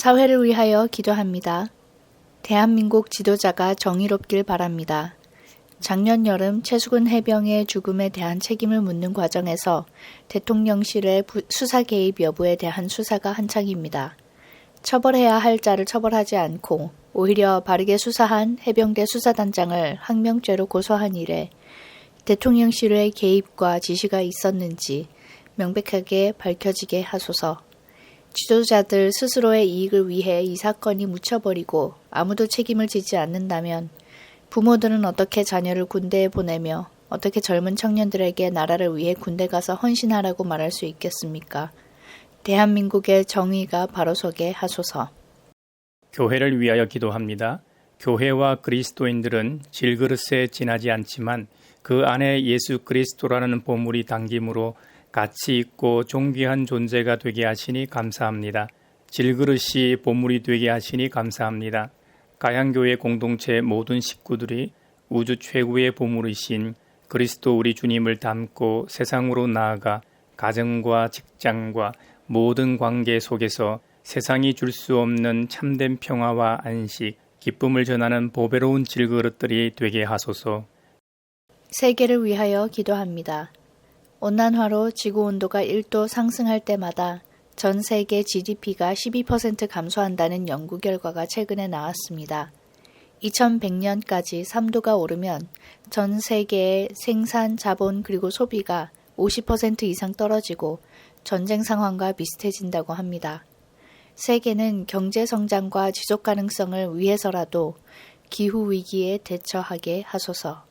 사회를 위하여 기도합니다. 대한민국 지도자가 정의롭길 바랍니다. 작년 여름 최수근 해병의 죽음에 대한 책임을 묻는 과정에서 대통령실의 부- 수사 개입 여부에 대한 수사가 한창입니다. 처벌해야 할 자를 처벌하지 않고 오히려 바르게 수사한 해병대 수사단장을 항명죄로 고소한 일에 대통령실의 개입과 지시가 있었는지 명백하게 밝혀지게 하소서. 지도자들 스스로의 이익을 위해 이 사건이 묻혀버리고 아무도 책임을 지지 않는다면 부모들은 어떻게 자녀를 군대에 보내며 어떻게 젊은 청년들에게 나라를 위해 군대 가서 헌신하라고 말할 수 있겠습니까? 대한민국의 정의가 바로 서게 하소서. 교회를 위하여 기도합니다. 교회와 그리스도인들은 질그릇에 지나지 않지만 그 안에 예수 그리스도라는 보물이 담김으로 가치 있고 존귀한 존재가 되게 하시니 감사합니다. 질그릇이 보물이 되게 하시니 감사합니다. 가양교회 공동체 모든 식구들이 우주 최고의 보물이신 그리스도 우리 주님을 담고 세상으로 나아가 가정과 직장과 모든 관계 속에서 세상이 줄 수 없는 참된 평화와 안식, 기쁨을 전하는 보배로운 질그릇들이 되게 하소서. 세계를 위하여 기도합니다. 온난화로 지구 온도가 1도 상승할 때마다 전 세계 GDP가 12% 감소한다는 연구 결과가 최근에 나왔습니다. 2100년까지 3도가 오르면 전 세계의 생산, 자본 그리고 소비가 50% 이상 떨어지고 전쟁 상황과 비슷해진다고 합니다. 세계는 경제 성장과 지속 가능성을 위해서라도 기후 위기에 대처하게 하소서.